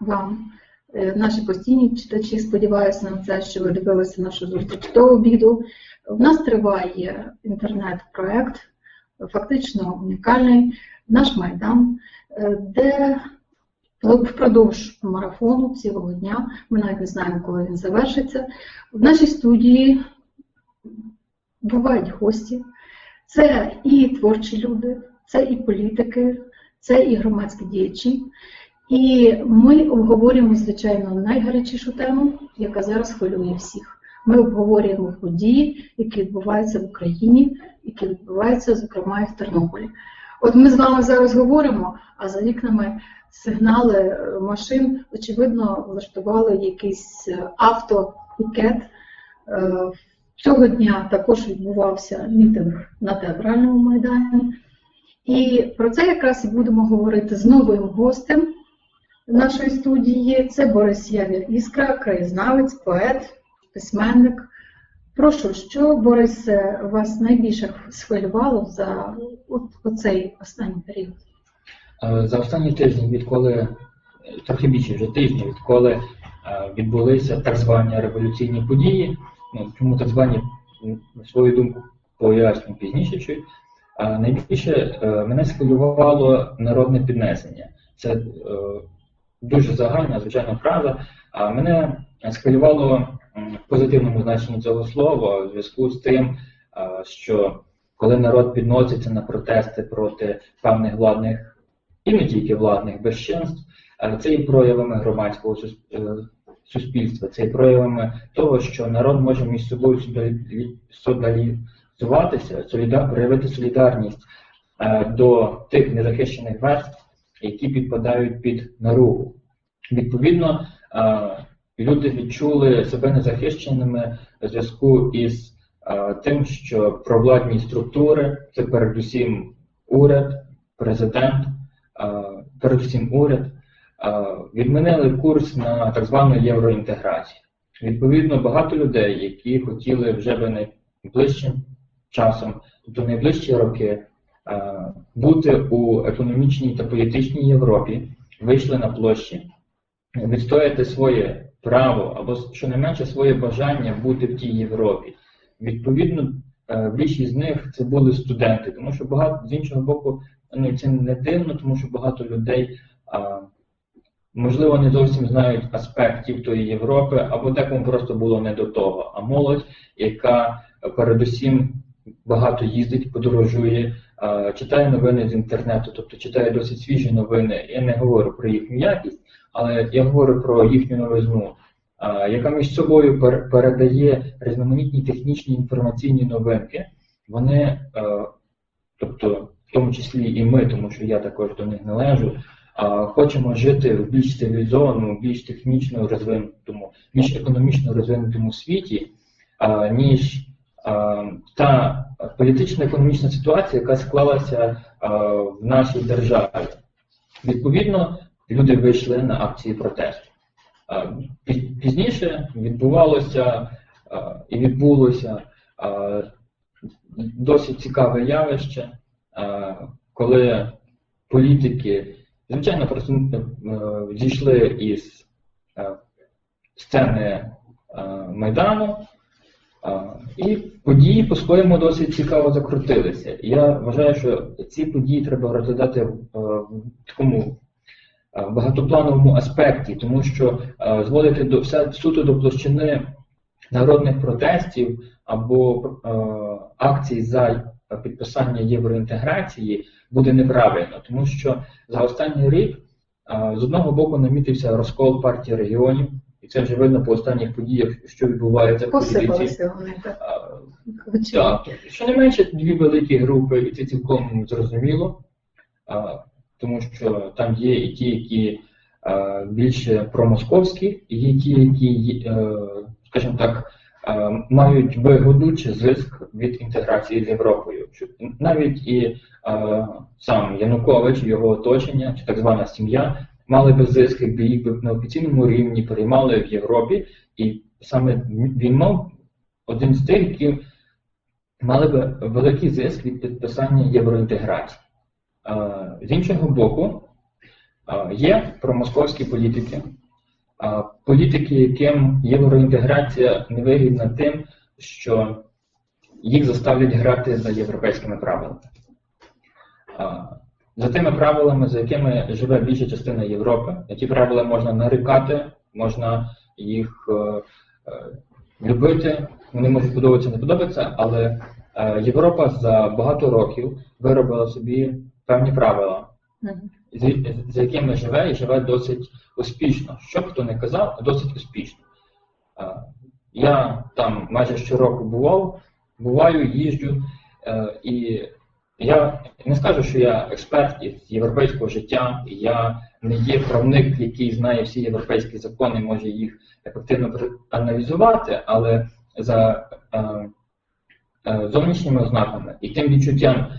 вам, е, наші постійні читачі, сподіваюся на це, що ви дивилися нашу зустріч до обіду. У нас триває інтернет-проект, фактично унікальний наш майдан, е, де впродовж марафону цілого дня, ми навіть не знаємо, коли він завершиться. В нашій студії бувають гості. Це і творчі люди, це і політики, це і громадські діячі. І ми обговорюємо, звичайно, найгарячішу тему, яка зараз хвилює всіх. Ми обговорюємо події, які відбуваються в Україні, які відбуваються, зокрема, і в Тернополі. От ми з вами зараз говоримо, а за вікнами сигнали е, машин, очевидно, влаштували якийсь е, автопікет. Е, Цього дня також відбувався мітинг на театральному майдані. І про це якраз і будемо говорити з новим гостем нашої студії. Це Борис Явір Іскра, краєзнавець, поет, письменник. Прошу, що, Борисе, вас найбільше схвилювало за от, оцей останній період? Е, За останні тижні, відколи е, трохи більше вже тижні, відколи е, відбулися так звані революційні події, ну чому так звані свою думку поясню пізніше. А найбільше мене схвилювало народне піднесення. Це дуже загальна, звичайна фраза. А мене схвилювало позитивному значенні цього слова в зв'язку з тим, що коли народ підноситься на протести проти певних владних і не тільки владних безчинств, це і проявами громадського е, суспільства, це і проявами того, що народ може між собою солідаризуватися, проявити солідарність е, до тих незахищених верств, які підпадають під наругу. Відповідно, люди відчули себе незахищеними в зв'язку із тим, що провладні структури, це передусім уряд, президент, передусім уряд, відмінили курс на так звану євроінтеграцію. Відповідно, багато людей, які хотіли вже би найближчим часом, тобто найближчі роки, бути у економічній та політичній Європі, вийшли на площі, відстояти своє право або щонайменше своє бажання бути в тій Європі. Відповідно, е, більшість з них це були студенти, тому що багато з іншого боку, ну це не дивно, тому що багато людей можливо не зовсім знають аспектів тої Європи, або декому просто було не до того. А молодь, яка е, передусім багато їздить, подорожує, читає новини з інтернету, тобто читає досить свіжі новини. Я не говорю про їхню якість, але я говорю про їхню новизну. Яка між собою передає різноманітні технічні інформаційні новинки, вони, тобто в тому числі і ми, тому що я також до них належу, хочемо жити в більш цивілізованому, більш технічно розвинутому, більш економічно розвинутому світі, ніж та політична економічна ситуація, яка склалася в нашій державі. Відповідно, люди вийшли на акції протесту. Пізніше відбувалося і відбулося досить цікаве явище, коли політики, звичайно, е, зійшли із е, сцени е, Майдану, і події по-своєму досить цікаво закрутилися. Я вважаю, що ці події треба розглядати в, е, такому е, багатоплановому аспекті, тому що е, зводити до все суто до площини народних протестів або акцій за підписання євроінтеграції буде неправильно, тому що за останній рік з одного боку намітився розкол партії регіонів, це вже видно по останніх подіях, що відбувається в політиці. Вони так. Е, очевидно. так, щонайменше дві великі групи, і це цілком зрозуміло, а, тому що там є і ті, які а, більше промосковські, і є ті, які, е, скажімо так, а, мають вигоду чи зиск від інтеграції з Європою. Що Навіть і а, сам Янукович, його оточення, чи так звана сім'я, мали би зиск, якби їх би на офіційному рівні приймали в Європі, і саме він мав один з тих, які мали би великий зиск від підписання євроінтеграції. З іншого боку, Є промосковські політики, політики, яким євроінтеграція невигідна тим, що їх заставлять грати за європейськими правилами. За тими правилами, за якими живе більша частина Європи, на ті правила можна нарікати, можна їх е, е, любити, вони можуть подобатися, не подобатися, але е, Європа за багато років виробила собі певні правила, з- за якими живе і живе досить успішно. Що б хто не казав, досить успішно. Е, Я там майже щороку бував, буваю, їжджу, е, і я не скажу, що я експерт із європейського життя, і я не є правник, який знає всі європейські закони, може їх ефективно аналізувати, але за е, е, зовнішніми ознаками і тим відчуттям, е,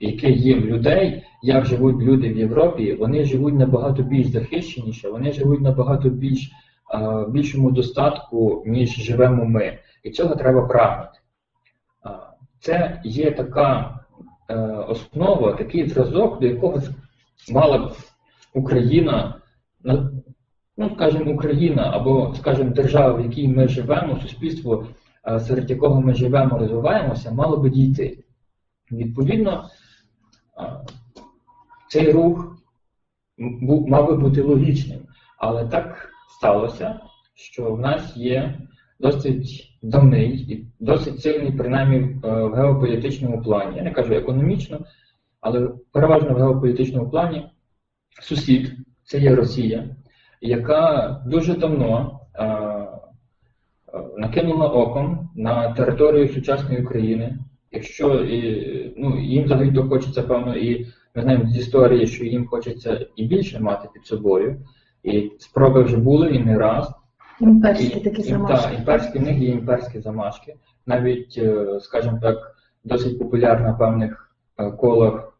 яке є в людей, як живуть люди в Європі, вони живуть набагато більш захищеніше, вони живуть набагато більш е, в більшому достатку, ніж живемо ми. І цього треба прагнути. Е, Це є така основа, такий зразок, до якого мала б Україна, ну скажімо, Україна або, скажімо, держава, в якій ми живемо, суспільство, е, серед якого ми живемо, розвиваємося, мало би дійти. Відповідно, е, цей рух мав би бути логічним, але так сталося, що в нас є досить давний і досить сильний, принаймні е, в геополітичному плані. Я не кажу економічно, але переважно в геополітичному плані сусід, це є Росія, яка дуже давно е, е, накинула оком на територію сучасної України. Якщо і, ну, їм взагалі хочеться, певно, і ми знаємо з історії, що їм хочеться і більше мати під собою. І спроби вже були і не раз. Імперські такі замашки. Так, імперські, в них є імперські замашки. Навіть, е, скажімо так, досить популярна в певних е, колах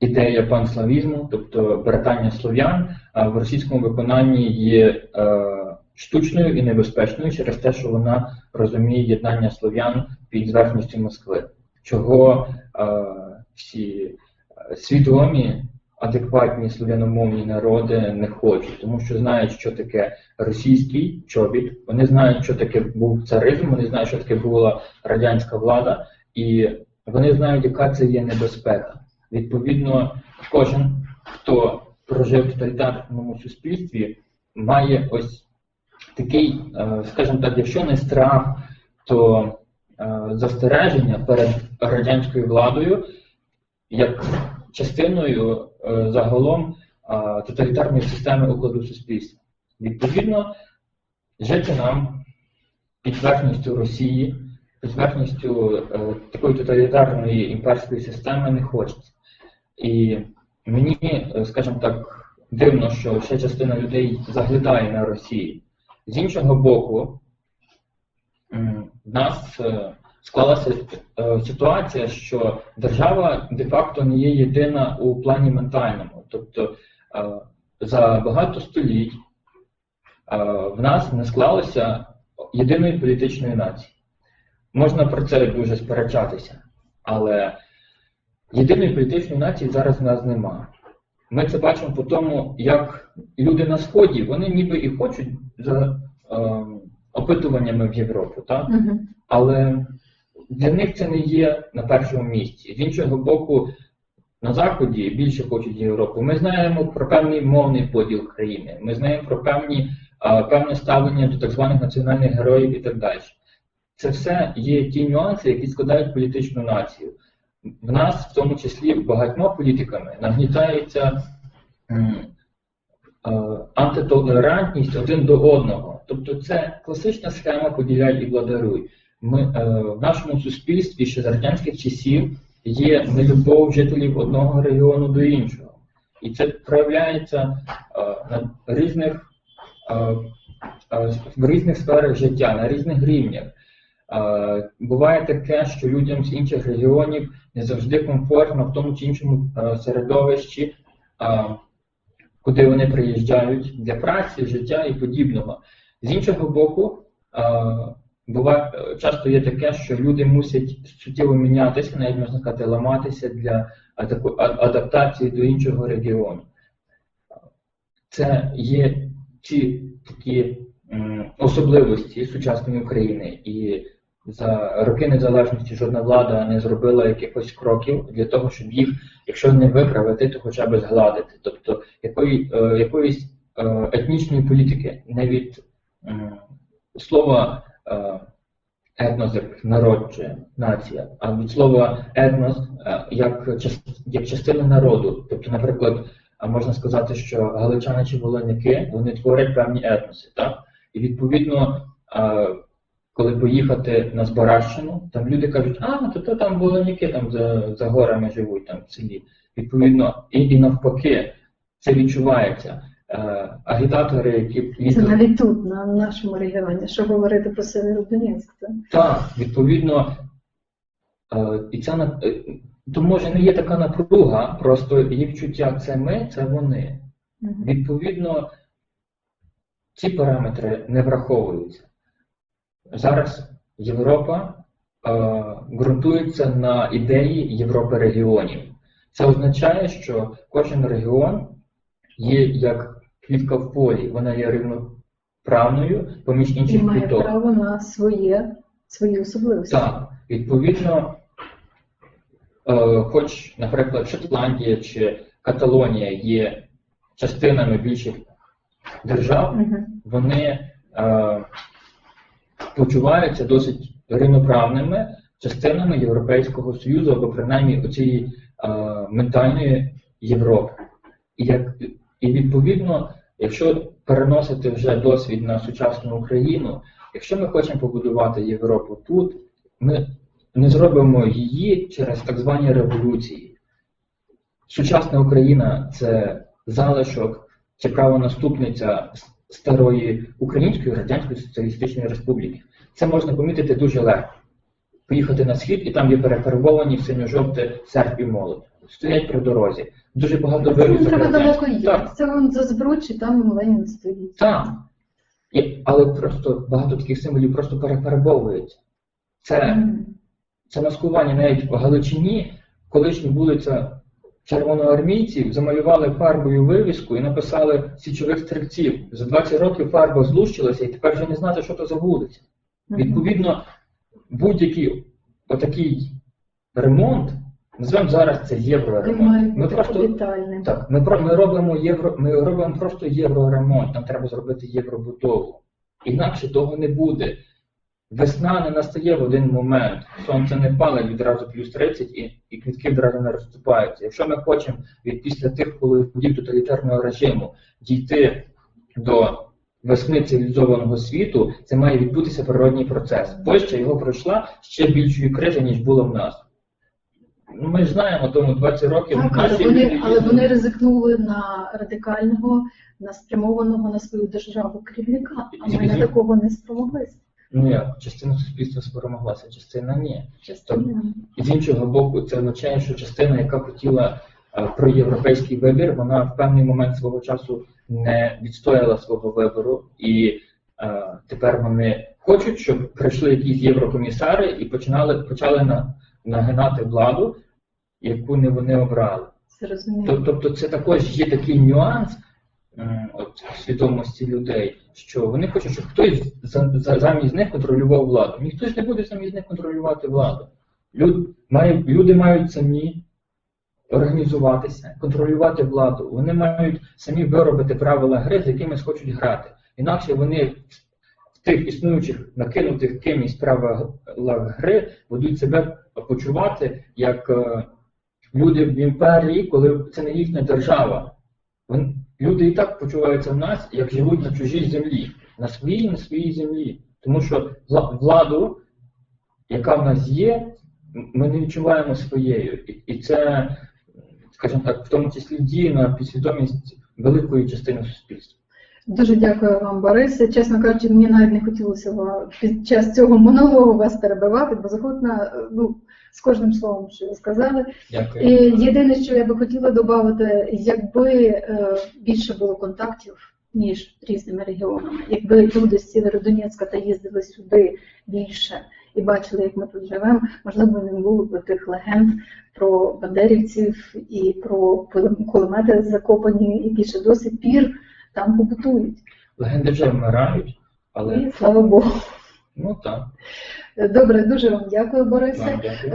ідея панславізму, тобто братання слов'ян, в російському виконанні є е, штучною і небезпечною через те, що вона розуміє єднання слов'ян під зверхністю Москви, чого всі свідомі адекватні слов'яномовні народи не хочуть, тому що знають, що таке російський чобіт, вони знають, що таке був царизм, вони знають, що таке була радянська влада, і вони знають, яка це є небезпека. Відповідно, кожен, хто прожив в тоталітарному суспільстві, має ось такий, е, скажімо так, якщо не страх, то е, застереження перед радянською владою як частиною е, загалом е, тоталітарної системи укладу суспільства. Відповідно, жити нам під верхністю Росії, під верхністю е, такої тоталітарної імперської системи не хочеться. І мені, скажімо так, дивно, що ще частина людей заглядає на Росію. З іншого боку, в нас склалася е, ситуація, що держава де-факто не є єдина у плані ментальному. Тобто е, за багато століть е, в нас не склалося єдиної політичної нації. Можна про це дуже сперечатися, але єдиної політичної нації зараз в нас немає. Ми це бачимо по тому, як люди на Сході, вони ніби і хочуть за е, опитуваннями в Європу, так? Мгм. але для них це не є на першому місці. З іншого боку, на Заході більше хочуть Європу. Ми знаємо про певний мовний поділ країни, ми знаємо про певні, певне ставлення до так званих національних героїв і так далі. Це все є ті нюанси, які складають політичну націю. В нас, в тому числі, багатьма політиками нагнітається антитолерантність один до одного. Тобто це класична схема поділяй і владаруй. Ми, е, в нашому суспільстві ще з радянських часів є нелюбов жителів одного регіону до іншого. І це проявляється е, на різних, е, в різних сферах життя, на різних рівнях. Буває таке, що людям з інших регіонів не завжди комфортно в тому чи іншому середовищі, куди вони приїжджають для праці, життя і подібного. З іншого боку, буває е, часто є таке, що люди мусять суттєво мінятися, навіть можна сказати, ламатися для адаптації до іншого регіону. це є ті такі особливості сучасної України. І за роки незалежності жодна влада не зробила якихось кроків для того, щоб їх, якщо не виправити, то хоча б згладити. Тобто якої, е, якоїсь е, етнічної політики, не від слова етнос як народ чи нація, а від слова етнос е, як, як частина народу. Тобто, наприклад, можна сказати, що галичани чи волинники вони творять певні етноси, так? І відповідно, е, коли поїхати на Збаращину, там люди кажуть, а, то, то там волиняки там за, за горами живуть там в селі. Відповідно, і, і навпаки, це відчувається. Е, агітатори, які Це навіть тут, на нашому регіоні, що говорити про Северодонецьк. так? Так, відповідно, е, і ця е, то може не є така напруга, просто є відчуття це ми, це вони. Мгм. Відповідно, ці параметри не враховуються. Зараз Європа е, ґрунтується на ідеї Європи регіонів. Це означає, що кожен регіон є як квітка в полі, вона є рівноправною поміж І інших має квіток. право на своє, свої особливості. Так, відповідно, е, хоч, наприклад, Шотландія чи Каталонія є частинами більших держав, Мгм. вони е, почуваються досить рівноправними частинами Європейського Союзу або принаймні оцієї е, ментальної Європи. І, як, і відповідно, якщо переносити вже досвід на сучасну Україну, якщо ми хочемо побудувати Європу тут, ми не зробимо її через так звані революції. Сучасна Україна це залишок чи правонаступниця старої Української Радянської Соціалістичної Республіки. Це можна помітити дуже легко. Поїхати на схід, і там є перефарбовані синьо-жовте і молодь. Стоять при дорозі. Дуже багато Це треба далеко їхати. Це вон за збручі, там Ленін стоїть. так. І, але просто багато таких символів просто перефарбовується. Це Мгм. це маскування навіть в Галичині, колишня вулиця червоноармійців, замалювали фарбою вивіску і написали січових стрільців. За 20 років фарба злущилася і тепер вже не знати, що то за вулиця. Мгм. Відповідно, будь-який отакий ремонт, називаємо зараз це євроремонт. Ми просто так, ми, ми робимо євро, ми робимо просто євроремонт, нам треба зробити євробудову. Інакше того не буде. Весна не настає в один момент, сонце не палить відразу плюс 30 і, і квітки відразу не розступаються. Якщо ми хочемо від після тих холодів тоталітарного режиму дійти до весни цивілізованого світу, це має відбутися природній процес. Польща його пройшла ще більшої кризи, ніж було в нас. Ну, ми ж знаємо, тому 20 років Так, але наші вони, але вони ризикнули на радикального, на спрямованого на свою державу керівника, а ми на такого не спромоглися. Ну як, частина суспільства спромоглася, частина ні. Частина. І з іншого боку, це означає, що частина, яка хотіла е, про європейський вибір, вона в певний момент свого часу не відстояла свого вибору, і е, тепер вони хочуть, щоб прийшли якісь єврокомісари і починали почали на, нагинати владу, яку не вони обрали. Це. Тобто це також є такий нюанс от, свідомості людей, що вони хочуть, щоб хтось за, за- замість них контролював владу. Ніхто ж не буде замість них контролювати владу. Люд, має, люди мають самі організуватися, контролювати владу. Вони мають самі виробити правила гри, з якими хочуть грати. Інакше вони в тих існуючих накинутих кимось правилах гри будуть себе почувати як. е, люди в імперії, коли це не їхня держава. Люди і так почуваються в нас, як живуть на чужій землі, на своїй, на своїй землі. Тому що владу, яка в нас є, ми не відчуваємо своєю. І це, скажімо так, в тому числі діє на підсвідомість великої частини суспільства. Дуже дякую вам, Борисе. Чесно кажучи, мені навіть не хотілося під час цього монологу вас перебивати, бо захотна ну, з кожним словом, що ви сказали. Дякую. І єдине, що я би хотіла додати, якби е, більше було контактів між різними регіонами, якби люди з Сєвєродонецька та їздили сюди більше і бачили, як ми тут живемо, можливо, не було б тих легенд про бандерівців і про кулем- кулемети закопані, які ще до сих пір там побутують. Легенди вже вмирають, але І слава Богу. ну так. Добре, дуже вам дякую, Борисе. Вам дякую.